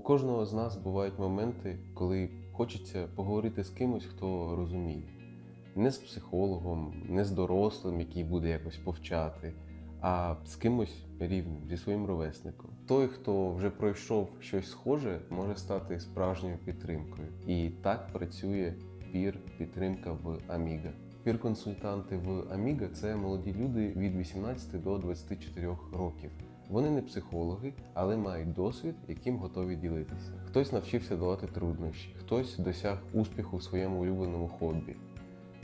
У кожного з нас бувають моменти, коли хочеться поговорити з кимось, хто розуміє. Не з психологом, не з дорослим, який буде якось повчати, а з кимось рівним, зі своїм ровесником. Той, хто вже пройшов щось схоже, може стати справжньою підтримкою. І так працює пір підтримка в Аміга. Пір-консультанти в Аміга це молоді люди від 18 до 24 років. Вони не психологи, але мають досвід, яким готові ділитися. Хтось навчився долати труднощі, хтось досяг успіху в своєму улюбленому хобі.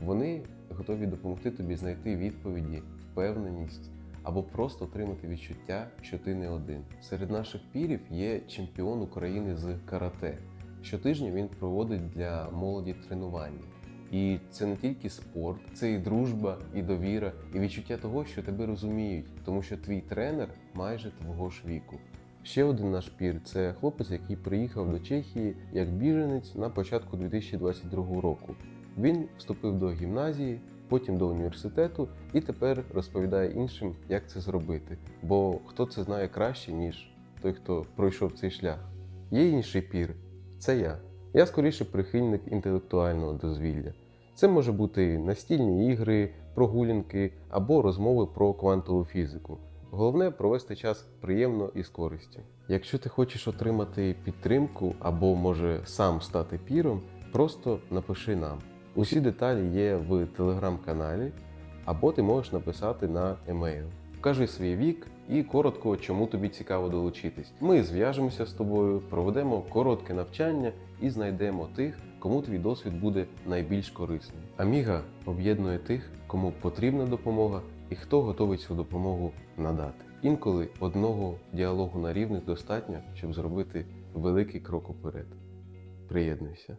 Вони готові допомогти тобі знайти відповіді, впевненість або просто отримати відчуття, що ти не один. Серед наших пірів є чемпіон України з карате. Щотижня він проводить для молоді тренування. І це не тільки спорт, це і дружба, і довіра, і відчуття того, що тебе розуміють, тому що твій тренер майже твого ж віку. Ще один наш пір це хлопець, який приїхав до Чехії як біженець на початку 2022 року. Він вступив до гімназії, потім до університету і тепер розповідає іншим, як це зробити. Бо хто це знає краще, ніж той, хто пройшов цей шлях. Є інший пір це я. Я скоріше прихильник інтелектуального дозвілля. Це може бути настільні ігри, прогулянки або розмови про квантову фізику. Головне провести час приємно і з користю. Якщо ти хочеш отримати підтримку або може сам стати піром, просто напиши нам. Усі деталі є в телеграм-каналі, або ти можеш написати на емейл. Вкажи свій вік і коротко, чому тобі цікаво долучитись. Ми зв'яжемося з тобою, проведемо коротке навчання і знайдемо тих, кому твій досвід буде найбільш корисним. Аміга об'єднує тих, кому потрібна допомога і хто готовий цю допомогу надати. Інколи одного діалогу на рівних достатньо, щоб зробити великий крок уперед. Приєднуйся.